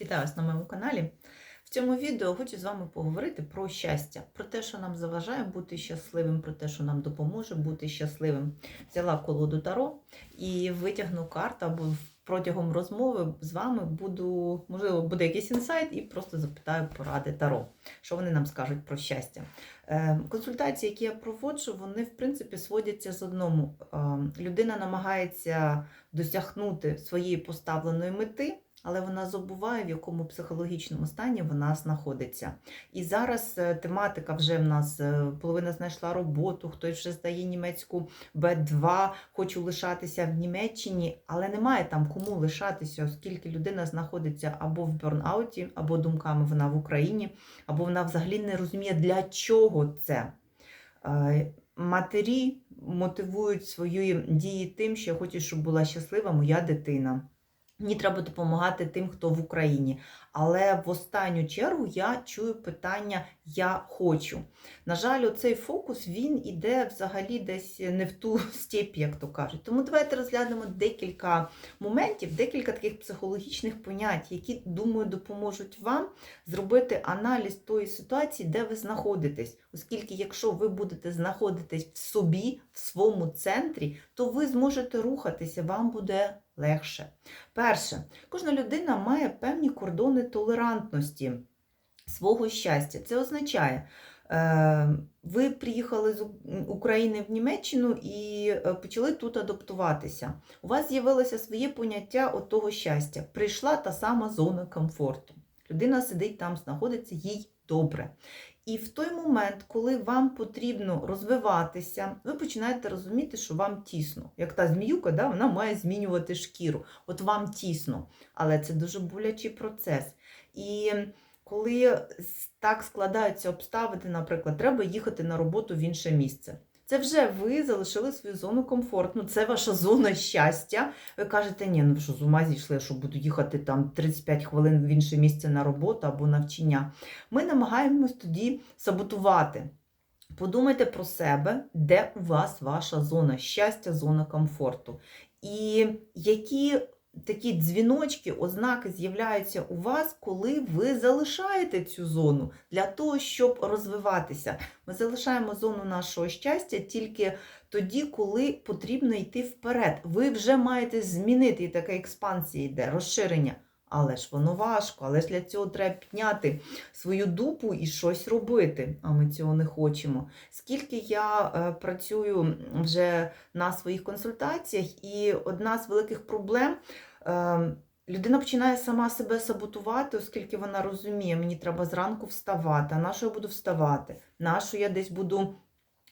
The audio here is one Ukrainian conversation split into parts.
Вітаю вас на моєму каналі. В цьому відео хочу з вами поговорити про щастя, про те, що нам заважає бути щасливим, про те, що нам допоможе бути щасливим. Взяла колоду Таро і витягну карту, або протягом розмови з вами буду, можливо, буде якийсь інсайт, і просто запитаю поради Таро, що вони нам скажуть про щастя. Е, Консультації, які я проводжу, вони в принципі сводяться з одному. Е, Людина намагається досягнути своєї поставленої мети. Але вона забуває, в якому психологічному стані вона знаходиться. І зараз е, тематика вже в нас е, половина знайшла роботу, хтось вже здає німецьку Б2, хочу лишатися в Німеччині, але немає там кому лишатися, оскільки людина знаходиться або в бернауті, або думками вона в Україні, або вона взагалі не розуміє, для чого це. Е, Матері мотивують свої дії тим, що я хочу, щоб була щаслива моя дитина. Мені треба допомагати тим, хто в Україні. Але в останню чергу я чую питання Я хочу. На жаль, оцей фокус він іде взагалі десь не в ту степь, як то кажуть. Тому давайте розглянемо декілька моментів, декілька таких психологічних понять, які, думаю, допоможуть вам зробити аналіз тої ситуації, де ви знаходитесь. Оскільки, якщо ви будете знаходитись в собі, в своєму центрі, то ви зможете рухатися, вам буде легше. Перше, кожна людина має певні кордони толерантності свого щастя. Це означає, е, ви приїхали з України в Німеччину і е, почали тут адаптуватися. У вас з'явилося своє поняття от того щастя. Прийшла та сама зона комфорту. Людина сидить там, знаходиться їй добре. І в той момент, коли вам потрібно розвиватися, ви починаєте розуміти, що вам тісно. Як та зміюка, да, вона має змінювати шкіру. От вам тісно. Але це дуже болячий процес. І коли так складаються обставини, наприклад, треба їхати на роботу в інше місце. Це вже ви залишили свою зону комфорту. Це ваша зона щастя. Ви кажете, ні, ну що з ума зійшли, що буду їхати там 35 хвилин в інше місце на роботу або навчання. Ми намагаємось тоді саботувати. Подумайте про себе, де у вас ваша зона щастя, зона комфорту. І які такі дзвіночки, ознаки з'являються у вас, коли ви залишаєте цю зону для того, щоб розвиватися. Ми залишаємо зону нашого щастя тільки тоді, коли потрібно йти вперед. Ви вже маєте змінити і така експансія йде, розширення. Але ж воно важко, але ж для цього треба підняти свою дупу і щось робити, а ми цього не хочемо. Скільки я е, працюю вже на своїх консультаціях, і одна з великих проблем. Е, Людина починає сама себе саботувати, оскільки вона розуміє, мені треба зранку вставати. А на що я буду вставати? На що я десь буду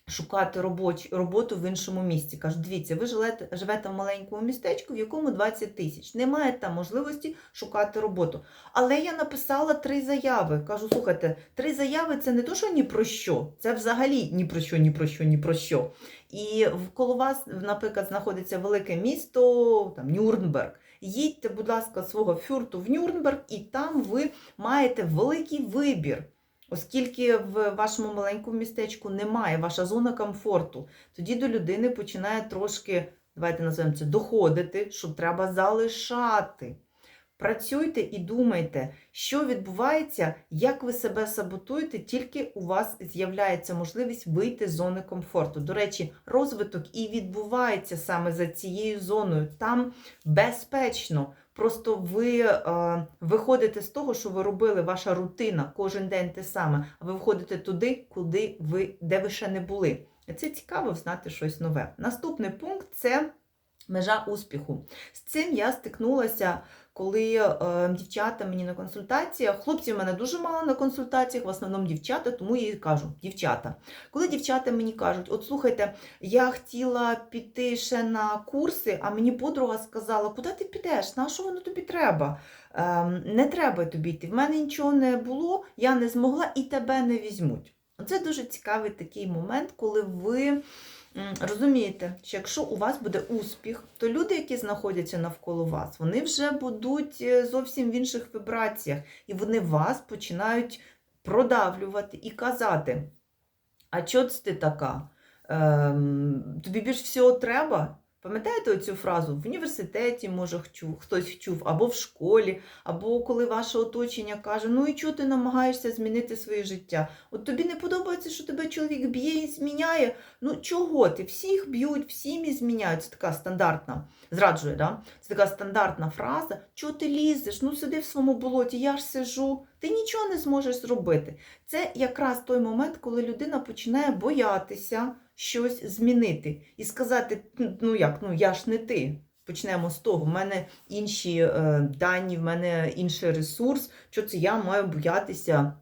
шукати робоч, роботу в іншому місці. Кажуть, дивіться, ви живете, живете в маленькому містечку, в якому 20 тисяч. Немає там можливості шукати роботу. Але я написала три заяви. Кажу, слухайте, три заяви це не то, що ні про що, це взагалі ні про що, ні про що, ні про що. І коло вас, наприклад, знаходиться велике місто, там Нюрнберг. Їдьте, будь ласка, свого фюрту в Нюрнберг, і там ви маєте великий вибір. Оскільки в вашому маленькому містечку немає ваша зона комфорту, тоді до людини починає трошки, давайте називаємо це, доходити, що треба залишати. Працюйте і думайте, що відбувається, як ви себе саботуєте, тільки у вас з'являється можливість вийти з зони комфорту. До речі, розвиток і відбувається саме за цією зоною. Там безпечно. Просто ви е, виходите з того, що ви робили, ваша рутина кожен день те саме, а ви виходите туди, куди ви, де ви ще не були. Це цікаво знати щось нове. Наступний пункт це межа успіху. З цим я стикнулася, коли е, дівчата мені на консультаціях, хлопців в мене дуже мало на консультаціях, в основному дівчата, тому я їй кажу, дівчата. Коли дівчата мені кажуть, от слухайте, я хотіла піти ще на курси, а мені подруга сказала, куди ти підеш, на що воно тобі треба? Ем, не треба тобі йти. В мене нічого не було, я не змогла і тебе не візьмуть. Це дуже цікавий такий момент, коли ви. Розумієте, що якщо у вас буде успіх, то люди, які знаходяться навколо вас, вони вже будуть е, зовсім в інших вібраціях, і вони вас починають продавлювати і казати: А чого ти така? Ем, тобі більш всього треба? Пам'ятаєте цю фразу? В університеті, може, хтось чув, або в школі, або коли ваше оточення каже, ну і чого ти намагаєшся змінити своє життя? От тобі не подобається, що тебе чоловік б'є і зміняє. Ну чого ти? Всіх б'ють, всім і зміняють. Це така стандартна, зраджує, да? Це така стандартна фраза. Чого ти лізеш? Ну сиди в своєму болоті, я ж сижу. Ти нічого не зможеш зробити. Це якраз той момент, коли людина починає боятися щось змінити і сказати: ну як, ну я ж не ти. Почнемо з того, в мене інші е, дані, в мене інший ресурс, що це я маю боятися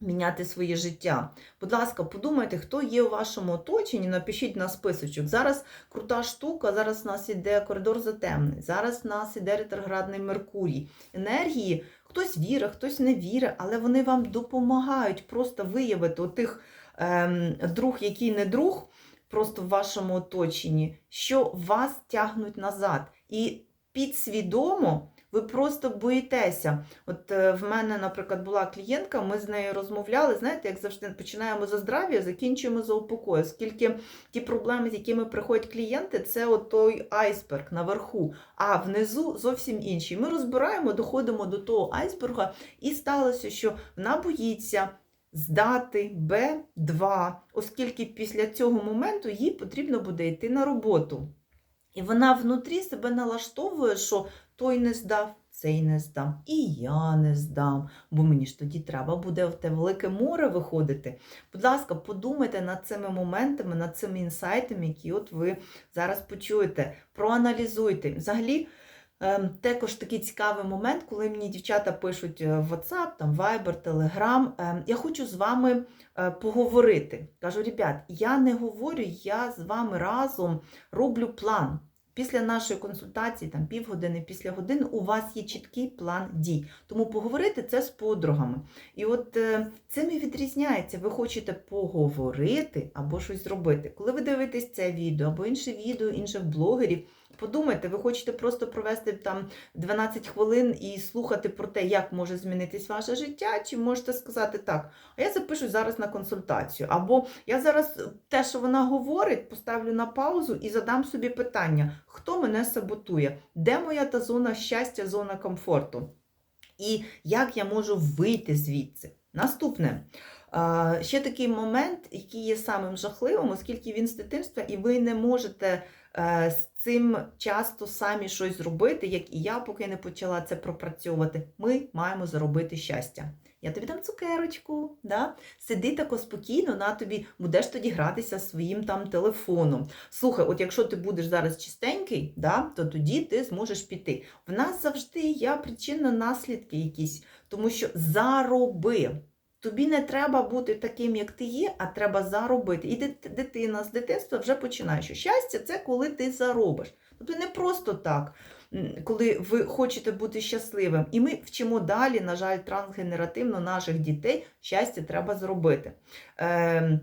міняти своє життя. Будь ласка, подумайте, хто є у вашому оточенні, напишіть на списочок. Зараз крута штука, зараз в нас іде коридор затемний, зараз в нас іде ретроградний Меркурій. Енергії, хтось вірить, хтось не вірить, але вони вам допомагають просто виявити отих ем, друг, який не друг просто в вашому оточенні, що вас тягнуть назад. І підсвідомо ви просто боїтеся. От е, в мене, наприклад, була клієнтка, ми з нею розмовляли. Знаєте, як завжди починаємо за здрав'я, закінчуємо за упокою. Оскільки ті проблеми, з якими приходять клієнти, це от той айсберг наверху, а внизу зовсім інші. Ми розбираємо, доходимо до того айсберга, і сталося, що вона боїться здати Б2, оскільки після цього моменту їй потрібно буде йти на роботу. І вона внутрі себе налаштовує, що той не здав, цей не здам, і я не здам, бо мені ж тоді треба буде в те велике море виходити. Будь ласка, подумайте над цими моментами, над цими інсайтами, які от ви зараз почуєте. Проаналізуйте. Взагалі, Також такий цікавий момент, коли мені дівчата пишуть е, WhatsApp, там Viber, Telegram, ем, я хочу з вами е, поговорити. Кажу, ребят, я не говорю, я з вами разом роблю план. Після нашої консультації, там півгодини, після години, у вас є чіткий план дій. Тому поговорити це з подругами. І от е, цим і відрізняється. Ви хочете поговорити або щось зробити. Коли ви дивитесь це відео або інше відео інших блогерів. Подумайте, ви хочете просто провести там 12 хвилин і слухати про те, як може змінитись ваше життя, чи можете сказати так, а я запишу зараз на консультацію. Або я зараз те, що вона говорить, поставлю на паузу і задам собі питання, хто мене саботує, де моя та зона щастя, зона комфорту? І як я можу вийти звідси? Наступне. Ще такий момент, який є самим жахливим, оскільки він з дитинства, і ви не можете з цим часто самі щось зробити, як і я, поки не почала це пропрацьовувати. Ми маємо заробити щастя. Я тобі дам цукерочку, да? сиди тако спокійно, на тобі будеш тоді гратися своїм там телефоном. Слухай, от якщо ти будеш зараз чистенький, да, то тоді ти зможеш піти. В нас завжди є причинно-наслідки якісь, тому що зароби. Тобі не треба бути таким, як ти є, а треба заробити. І дитина з дитинства вже починає. що Щастя це коли ти заробиш. Тобто не просто так, коли ви хочете бути щасливим. І ми вчимо далі, на жаль, трансгенеративно наших дітей щастя треба зробити. Е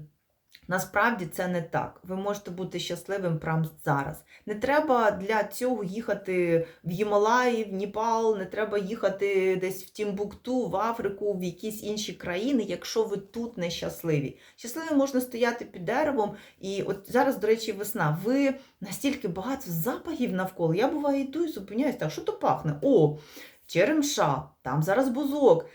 Насправді це не так. Ви можете бути щасливим прямо зараз. Не треба для цього їхати в Гімалаї, в Ніпал, не треба їхати десь в Тімбукту, в Африку, в якісь інші країни, якщо ви тут не щасливі. Щасливі можна стояти під деревом. І от зараз, до речі, весна. Ви настільки багато запахів навколо. Я буваю йду і зупиняюсь, так, що то пахне? О, черемша, там зараз бузок.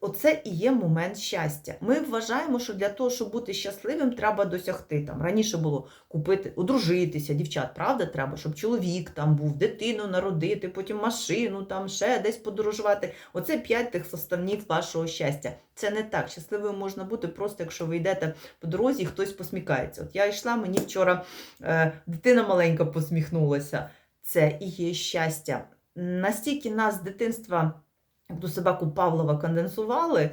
Оце і є момент щастя. Ми вважаємо, що для того, щоб бути щасливим, треба досягти. Там Раніше було купити, одружитися, дівчат, правда, треба, щоб чоловік там був, дитину народити, потім машину, там ще десь подорожувати. Оце п'ять тих составнів вашого щастя. Це не так. Щасливим можна бути просто, якщо ви йдете по дорозі і хтось посмікається. От я йшла, мені вчора е, дитина маленька посміхнулася. Це і є щастя. Настільки нас з дитинства ту собаку Павлова конденсували,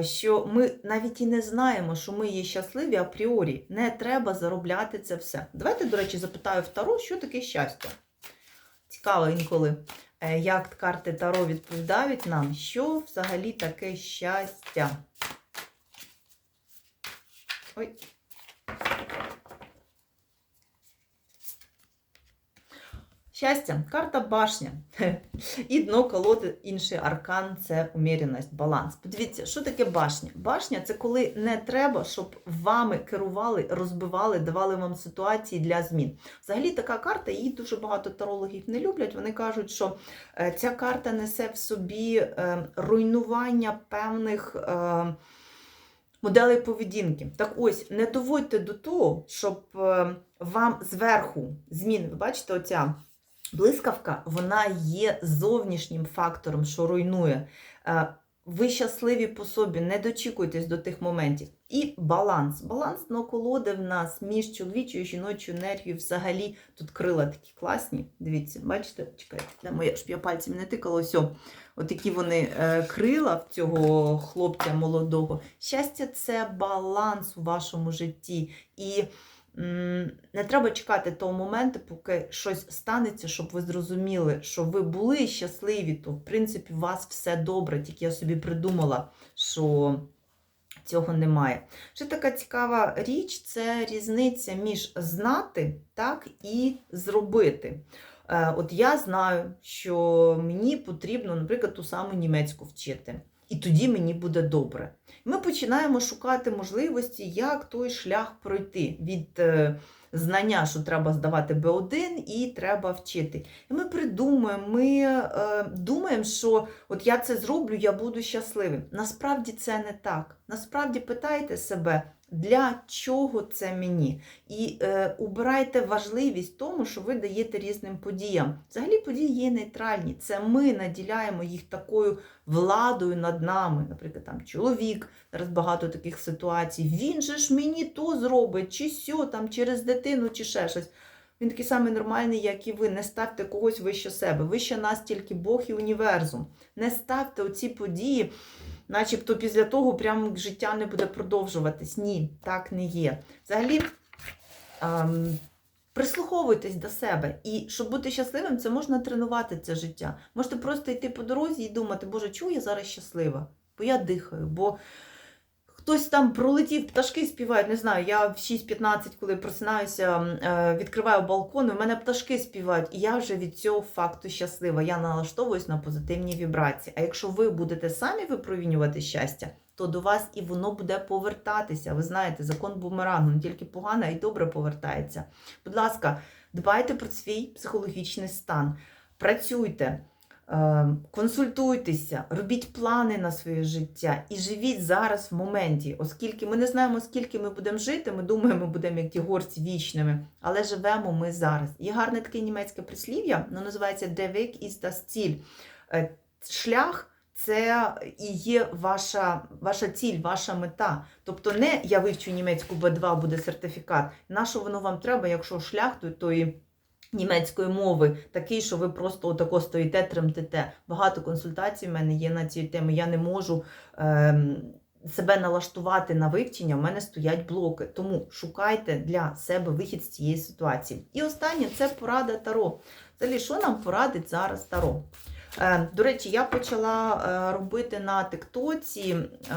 що ми навіть і не знаємо, що ми є щасливі апріорі. Не треба заробляти це все. Давайте, до речі, запитаю в Таро, що таке щастя. Цікаво інколи, е, як карти Таро відповідають нам, що взагалі таке щастя. Ой. Щастя, карта башня. І дно колоди інший аркан це уміряність, баланс. Подивіться, що таке башня? Башня це коли не треба, щоб вами керували, розбивали, давали вам ситуації для змін. Взагалі, така карта, її дуже багато тарологів не люблять. Вони кажуть, що е, ця карта несе в собі е, руйнування певних. е, Моделей поведінки. Так ось, не доводьте до того, щоб вам зверху змін, ви бачите, оця блискавка, вона є зовнішнім фактором, що руйнує. Е, Ви щасливі по собі, не дочікуйтесь до тих моментів. І баланс. Баланс на колоди в нас між чоловічою і жіночою енергією взагалі тут крила такі класні. Дивіться, бачите? Чекайте, де моє, щоб я пальцем не тикала. Ось. Отакі вони е, крила в цього хлопця молодого. Щастя, це баланс у вашому житті. І не треба чекати того моменту, поки щось станеться, щоб ви зрозуміли, що ви були щасливі, то в принципі у вас все добре. Тільки я собі придумала, що цього немає. Ще така цікава річ це різниця між знати так, і зробити. Е, От я знаю, що мені потрібно, наприклад, ту саму німецьку вчити. І тоді мені буде добре. Ми починаємо шукати можливості, як той шлях пройти від е, знання, що треба здавати Б1 і треба вчити. І ми придумуємо, ми е, думаємо, що от я це зроблю, я буду щасливим. Насправді це не так. Насправді питайте себе, для чого це мені? І е, убирайте важливість тому, що ви даєте різним подіям. Взагалі події є нейтральні. Це ми наділяємо їх такою владою над нами. Наприклад, там чоловік, зараз багато таких ситуацій. Він же ж мені то зробить, чи сьо, там через дитину, чи ще щось. Він такий самий нормальний, як і ви. Не ставте когось вище себе. Вище нас тільки Бог і універсум. Не ставте оці події, начебто після того прям життя не буде продовжуватись. Ні, так не є. Взагалі. Ем, Прислуховуйтесь до себе. І щоб бути щасливим, це можна тренувати це життя. Можете просто йти по дорозі і думати, Боже, чому я зараз щаслива, бо я дихаю, бо хтось там пролетів, пташки співають. Не знаю, я в 6.15, коли просинаюся, е, відкриваю балкон, і в мене пташки співають, і я вже від цього факту щаслива. Я налаштовуюсь на позитивні вібрації. А якщо ви будете самі випромінювати щастя, то до вас і воно буде повертатися. Ви знаєте, закон бумерангу не тільки погано, а й добре повертається. Будь ласка, дбайте про свій психологічний стан, працюйте, консультуйтеся, робіть плани на своє життя і живіть зараз в моменті, оскільки ми не знаємо, скільки ми будемо жити, ми думаємо, ми будемо як ті горці вічними, але живемо ми зараз. Є гарне таке німецьке прислів'я, воно називається Der Weg ist das Ziel. Е, Шлях це і є ваша, ваша ціль, ваша мета. Тобто не я вивчу німецьку Б2, буде сертифікат. На що воно вам треба, якщо шлях до тої німецької мови такий, що ви просто отако стоїте, тремтите. Багато консультацій в мене є на ці теми. Я не можу. Ем, Себе налаштувати на вивчення, в мене стоять блоки. Тому шукайте для себе вихід з цієї ситуації. І останнє це порада Таро. Взагалі, що нам порадить зараз Таро? Е, До речі, я почала е, робити на Тиктоці е,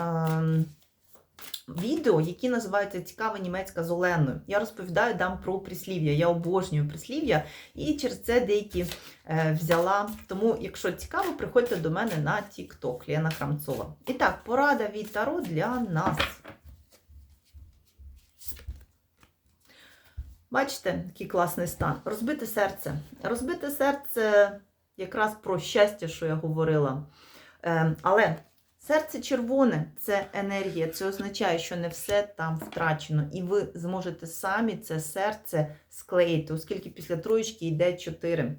відео, які називаються Цікава німецька з Оленою. Я розповідаю дам про прислів'я. Я обожнюю прислів'я, і через це деякі е, взяла. Тому, якщо цікаво, приходьте до мене на TikTok, Лена Храмцова. І так, порада від Таро для нас. Бачите, який класний стан. Розбите серце. Розбите серце якраз про щастя, що я говорила. Е, але серце червоне це енергія. Це означає, що не все там втрачено. І ви зможете самі це серце склеїти, оскільки після троєчки йде 4.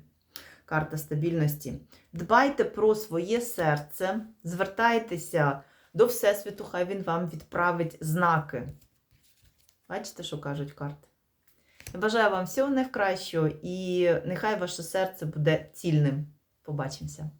Карта стабільності. Дбайте про своє серце, звертайтеся до Всесвіту, хай він вам відправить знаки. Бачите, що кажуть карти? Я бажаю вам всього найкращого і нехай ваше серце буде цільним. Побачимося!